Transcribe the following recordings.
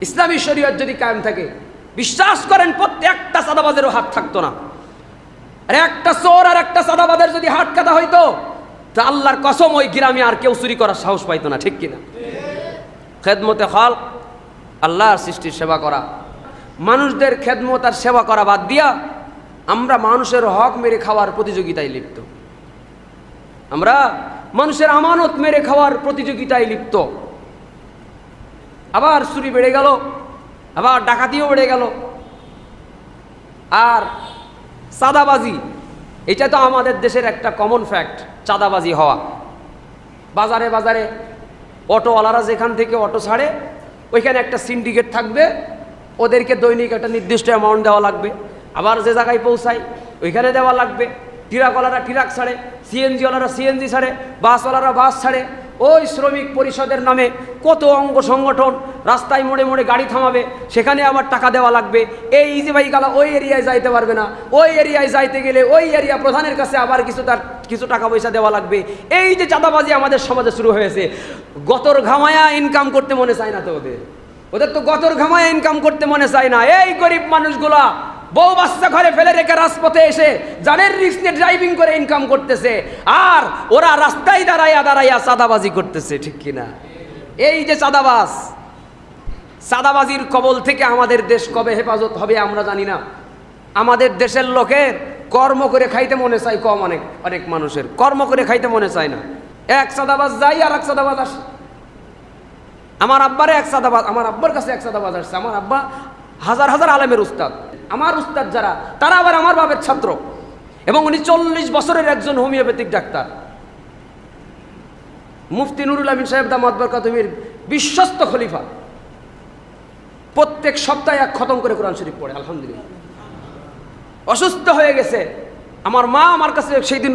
ইসলামী শরীয়ত যদি কায়েম থাকে, বিশ্বাস করেন প্রত্যেকটা সাদাবাজেরও হাত থাকতো না। আর একটা চোর আর একটা সাদাবাদের যদি হাত কাটা হইতো, তা আল্লাহর কসম ওই গ্রামে আর কেউ চুরি করার সাহস পাইতো না, ঠিক কিনা? খেদমতে হল আল্লাহর সৃষ্টির সেবা করা। মানুষদের খেদমত আর সেবা করা বাদ দিয়া, আমরা মানুষের হক মেরে খাওয়ার প্রতিযোগিতায় লিপ্ত। আমরা মানুষের আমানত মেরে খাওয়ার প্রতিযোগিতায় লিপ্ত। আবার চুরি বেড়ে গেল, আবার ডাকাতিও বেড়ে গেল। আর চাঁদাবাজি, এটা তো আমাদের দেশের একটা কমন ফ্যাক্ট চাঁদাবাজি হওয়া। বাজারে বাজারে অটোওয়ালারা যেখান থেকে অটো ছাড়ে, ওইখানে একটা সিন্ডিকেট থাকবে, ওদেরকে দৈনিক একটা নির্দিষ্ট অ্যামাউন্ট দেওয়া লাগবে। আবার যে জায়গায় পৌঁছায়, ওইখানে দেওয়া লাগবে। ট্রাকওয়ালারা ট্রাক ছাড়ে, সিএনজিওয়ালারা সিএনজি ছাড়ে, বাসওয়ালারা বাস ছাড়ে ওই শ্রমিক পরিষদের নামে কত অঙ্গ সংগঠন রাস্তায় মোড়ে মোড়ে গাড়ি থামাবে, সেখানে আবার টাকা দেওয়া লাগবে। এই ইজি গালা ওই এরিয়ায় যাইতে পারবে না। ওই এরিয়ায় যাইতে গেলে ওই এরিয়া প্রধানের কাছে আবার কিছু তার, কিছু টাকা পয়সা দেওয়া লাগবে। এই যে চাঁদাবাজি আমাদের সমাজে শুরু হয়েছে, গতর ঘামায়া ইনকাম করতে মনে চায় না তো ওদের। ওদের তো গতর ঘামায়া ইনকাম করতে মনে চায় না। এই গরিব মানুষগুলা বউ বাচ্চা ঘরে ফেলে রেখে রাজপথে এসে যাদের রিক্স নিয়ে ড্রাইভিং করে ইনকাম করতেছে। আর ওরা রাস্তায় দাঁড়াইয়া দাঁড়াইয়া চাঁদাবাজি করতেছে, ঠিক কিনা? এই যে চাঁদাবাজ, চাঁদাবাজির কবল থেকে আমাদের দেশ কবে হেফাজত হবে আমরা জানি না। আমাদের দেশের লোকের কর্ম করে খাইতে মনে চায় কম অনেক অনেক মানুষের। কর্ম করে খাইতে মনে চায় না। এক চাঁদাবাজ যাই আর এক চাঁদাবাজ আসে। আমার আব্বারে এক সাদাবাদ আমার আব্বার কাছে এক সাদাবাদ আসছে। আমার আব্বা হাজার হাজার আলেমের উস্তাদ। আমার উস্তাদ যারা, তারা আবার আমার বাবার ছাত্র। এবং উনি চল্লিশ বছরের একজন হোমিওপ্যাথিক ডাক্তার। মুফতি নুরুল আমিন সাহেব দামাদ বরকাতুমির বিশ্বস্ত খলিফা। প্রত্যেক সপ্তাহে এক খতম করে কোরআন শরীফ পড়ে, আলহামদুলিল্লাহ। অসুস্থ হয়ে গেছে। আমার মা আমার কাছে সেই দিন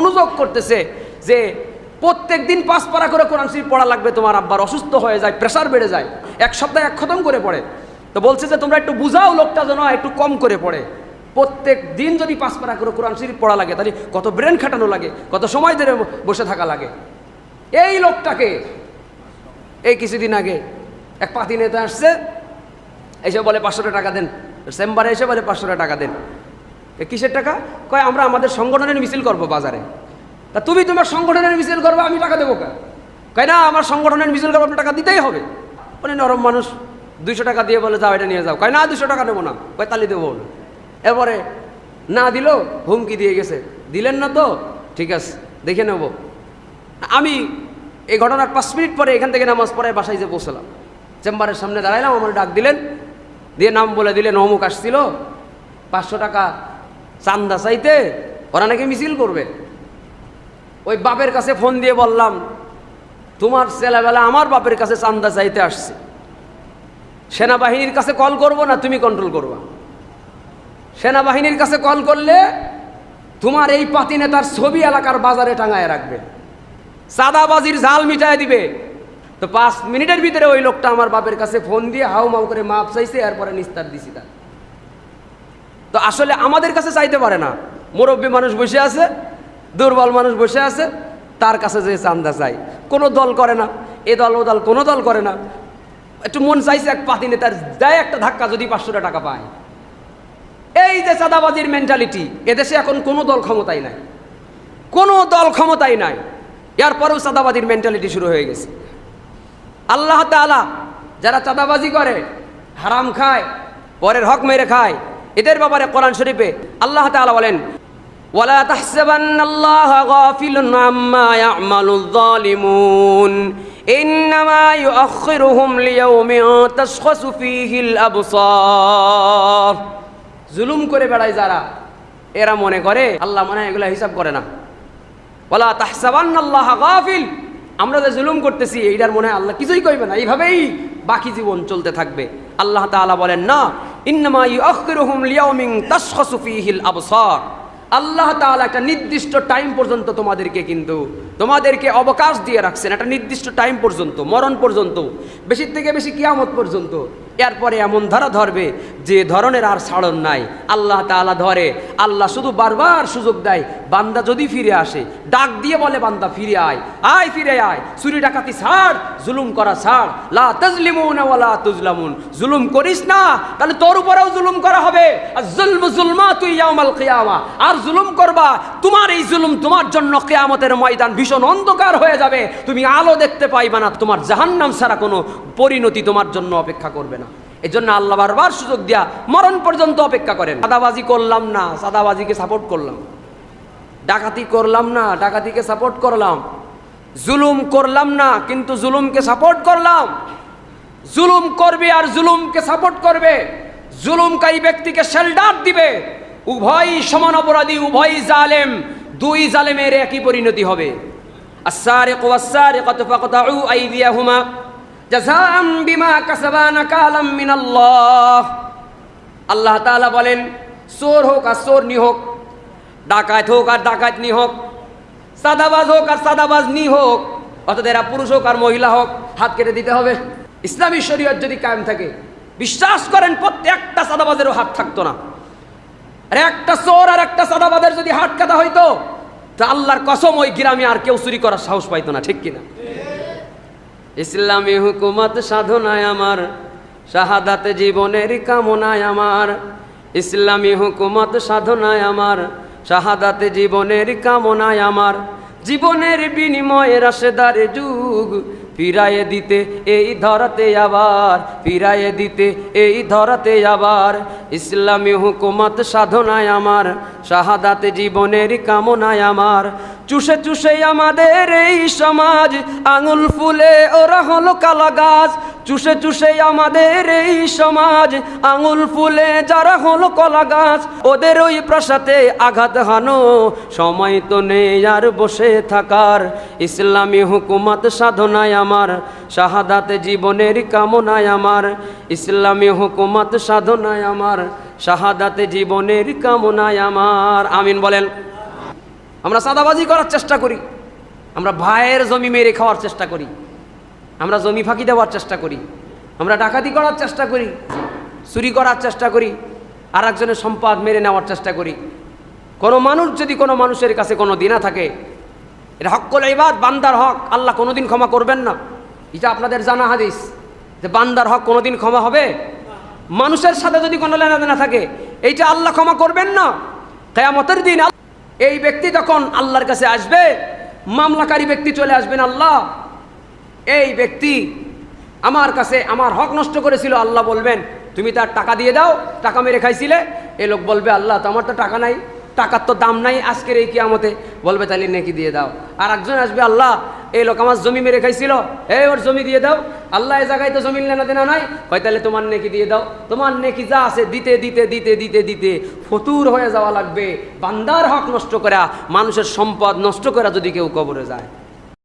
অনুযোগ করতেছে যে প্রত্যেক দিন পাঁচ পারা করে কোরআন শরীফ পড়া লাগবে তোমার আব্বার। অসুস্থ হয়ে যায় প্রেশার বেড়ে যায়। এক সপ্তাহে এক খতম করে পড়ে। তো বলছে যে তোমরা একটু বুঝাও লোকটা যেন একটু কম করে পড়ে। প্রত্যেক দিন যদি পাঁচ পারা করে কোরআন শরীফ পড়া লাগে, তাহলে কত ব্রেন খাটানো লাগে, কত সময় ধরে বসে থাকা লাগে। এই লোকটাকে, এই কিছুদিন আগে এক পাতি নেতা আসছে, এসে বলে পাঁচশো টাকা দেন। চেম্বারে এসে বলে পাঁচশো টাকা দেন। কিসের টাকা? কয়, আমরা আমাদের সংগঠনের মিছিল করব বাজারে। তা তুমি তোমার সংগঠনের মিছিল করবে, আমি টাকা দেবো কয়, না, আমার সংগঠনের মিছিল করব টাকা দিতেই হবে। মানে নরম মানুষ। দুইশো টাকা দিয়ে বলে, যাও, এটা নিয়ে যাও। কয়, না দুশো টাকা নেব না। কয় তালি দেবো। না এরপরে না দিল, হুমকি দিয়ে গেছে। দিলেন না তো? ঠিক আছে, দেখে নেব। আমি এই ঘটনার পাঁচ মিনিট পরে এখান থেকে নামাজ পড়ে বাসায় যে পৌঁছলাম। চেম্বারের সামনে দাঁড়াইলাম, আমার ডাক দিলেন। দিয়ে নাম বলে দিলেন, অমুক আসছিল। পাঁচশো টাকা চান্দা চাইতে, ওরা নাকি মিছিল করবে। ওই বাপের কাছে ফোন দিয়ে বললাম, তোমার ছেলেবেলা আমার বাপের কাছে চান্দা চাইতে আসছে। সেনাবাহিনীর কাছে কল করব না, তুমি কন্ট্রোল করবা। সেনাবাহিনীর কাছে কল করলে তোমার এই পাতি নেতার ছবি এলাকার বাজারে টাঙায় রাখবে। সাদাবাজির জাল মিটায় দিবে। তো পাঁচ মিনিটের ভিতরে ওই লোকটা আমার বাপের কাছে ফোন দিয়ে হাউ মাউ করে মাপ চাইছে, এরপরে নিস্তার দিছি তার। তো আসলে আমাদের কাছে চাইতে পারে না। মুরব্বী মানুষ বসে আছে, দুর্বল মানুষ বসে আছে, তার কাছে যে চান্দা চাই। কোনো দল করে না, এ দল ও দল, কোনো দল করে না। একটু মন চাইছে এক পাতি নেতার দেয় একটা ধাক্কা যদি পাঁচশো টাকা পায়। এই যে চাঁদাবাজির মেন্টালিটি এদেশে এখন কোনো দল ক্ষমতায় নাই। কোনো দল ক্ষমতায় নাই। এরপরেও চাঁদাবাজির মেন্টালিটি শুরু হয়ে গেছে। আল্লাহ তাআলা যারা চাঁদাবাজি করে, হারাম খায়, পরের হক মেরে খায়, এদের ব্যাপারে কোরআন শরীফে আল্লাহ তাআলা বলেন, ওয়ালা তাহসাবান্নাল্লাহা গাফিলুন আম্মা ইয়ামালুয যালিমুন। ইন্নামা ইউআখিরুহুম লিয়াউমিন তাশখাসু ফীহিল আবসার। জুলুম করে বেড়ায় যারা, এরা মনে করে, আল্লাহ মনে হয় হিসাব করে না। বলা তাহসাবান্নাল্লাহ গাফিল। আমরা যে জুলুম করতেছি, এইটার মনে হয় আল্লাহ কিছুই কইবে না। এইভাবেই বাকি জীবন চলতে থাকবে। আল্লাহ তাআলা বলেন, না, ইন্নামা ইউআখিরুহুম লিয়াউমিন তাশখাসু ফীহিল আবসার। আল্লাহ তাআলা একটা নির্দিষ্ট টাইম পর্যন্ত তোমাদেরকে কিন্তু তোমাদেরকে অবকাশ দিয়ে রাখছেন। একটা নির্দিষ্ট টাইম পর্যন্ত, মরণ পর্যন্ত, বেশির থেকে বেশি কিয়ামত পর্যন্ত। এরপরে এমন ধারা ধরবে যে ধরনের আর ছাড়ন নাই। আল্লাহ তাআলা ধরে, আল্লাহ শুধু বারবার সুযোগ দেয়, বান্দা যদি ফিরে আসে, ডাক দিয়ে বলে, বান্দা, ফিরে আয় আয়, ফিরে আয়, চুরি ডাকাতি ছাড়, জুলুম করা ছাড়, লা তাজলিমুন ওয়ালা তুজলামুন, জুলুম করিস না, তাহলে তোর উপরেও জুলুম করা হবে। আর জুলম জুলমা তুই ইয়াউমাল কিয়ামা, আর জুলুম করবা, তোমার এই জুলুম তোমার জন্য কিয়ামতের ময়দান ভীষণ অন্ধকার হয়ে যাবে। তুমি আলো দেখতে পাইবা না, তোমার জাহান্নাম ছাড়া কোনো পরিণতি তোমার জন্য অপেক্ষা করবে না। এই জন্য আল্লাহ বারবার সুযোগ দিয়া মরণ পর্যন্ত অপেক্ষা করেন। সাদাবাজি করলাম না, সাদাবাজিকে সাপোর্ট করলাম। ডাকাতি করলাম না, ডাকাতিকে সাপোর্ট করলাম। জুলুম করলাম না, কিন্তু জুলুমকে সাপোর্ট করলাম। জুলুম করবে আর জুলুমকে সাপোর্ট করবে। জুলুমকারী ব্যক্তিকে শেল্ডার দিবে। উভয়ই সমান অপরাধী উভয়ই জালেম, দুই জালেমের একই পরিণতি হবে। আসারে কোয়াসারে কত ফাকতা হুমা আল্লাহ বলেন, চোর হোক আর চোর নি হোক, ডাকাত হোক আর ডাকাত নি হোক সাদাবাজ হোক আর সাদাবাজ নি হোক, অর্থাৎ এরা পুরুষ হোক আর মহিলা হোক, হাত কেটে দিতে হবে। ইসলামী শরীয়ত যদি কায়েম থাকে, বিশ্বাস করেন প্রত্যেকটা সাদাবাজেরও হাত থাকতো না। আর একটা চোর আর একটা সাদাবাজের যদি হাত কাটা হইতো, তা আল্লাহর কসম ওই গ্রামে আর কেউ চুরি করার সাহস পাইতো না, ঠিক কিনা? ইসলামী হুকুমত সাধনায় আমার, শাহাদাতে জীবনের কামনায় আমার, ইসলামী হুকুমত সাধনায় আমার, শাহাদাতে জীবনের কামনায় আমার, জীবনের বিনিময়ে রাশেদারে যুগ ফিরাইয়ে দিতে, এই ধরাতে আবার ফিরাইয়ে দিতে, এই ধরাতে আবার, ইসলামী হুকুমত সাধনায় আমার, শাহাদাতে জীবনের কামনায় আমার চুষে চুষে আমাদের এই সমাজ, আঙুল ফুলে ওরা হলো কালা গাছ। চুষে চুষে আমাদের এই সমাজ, আঙুল ফুলে যারা হলো কলা গাছ। ওদের ওই প্রসাতে আঘাত হানো, সময় তো নেই আর বসে থাকার। ইসলামী হুকুমত সাধনায় আমার, শাহাদাতে জীবনের কামনায় আমার। ইসলামী হুকুমত সাধনায় আমার, শাহাদাতে জীবনের কামনায় আমার। আমিন বলেন। আমরা সাদাবাজি করার চেষ্টা করি। আমরা ভাইয়ের জমি মেরে খাওয়ার চেষ্টা করি। আমরা জমি ফাঁকি দেওয়ার চেষ্টা করি। আমরা ডাকাতি করার চেষ্টা করি। চুরি করার চেষ্টা করি। আর একজনের সম্পদ মেরে নেওয়ার চেষ্টা করি। কোনো মানুষ যদি কোনো মানুষের কাছে কোনো দিনা থাকে, এটা হক্কল এবার বান্দার হক। আল্লাহ কোনোদিন ক্ষমা করবেন না। এটা আপনাদের জানা হাদিস যে বান্দার হক কোনোদিন ক্ষমা হবে। মানুষের সাথে যদি কোনো লেনাদেনা থাকে, এইটা আল্লাহ ক্ষমা করবেন না। কেয়ামতের দিন এই ব্যক্তি তখন আল্লাহর কাছে আসবে, মামলাকারী ব্যক্তি চলে আসবেন, আল্লাহ। এই ব্যক্তি আমার কাছে আমার হক নষ্ট করেছিল, আল্লাহ বলবেন, তুমি তার টাকা দিয়ে দাও, টাকা মেরে খাইছিলে। এ লোক বলবে, আল্লাহ তো আমার তো টাকা নাই। টাকার তো দাম নাই আজকের এই কিয়ামতে। বলবে তাহলে নেকি দিয়ে দাও। আর একজন আসবে, আল্লাহ, এই লোক আমার জমি মেরে খাইছিল। এই ওর জমি দিয়ে দাও। আল্লাহ এ জায়গায় তো জমি লেনা দেনা নাই। হয় তাহলে তোমার নেকি দিয়ে দাও। তোমার নেকি যা আছে, দিতে দিতে দিতে দিতে দিতে ফতুর হয়ে যাওয়া লাগবে। বান্দার হক নষ্ট করা, মানুষের সম্পদ নষ্ট করা যদি কেউ কবরে যায়।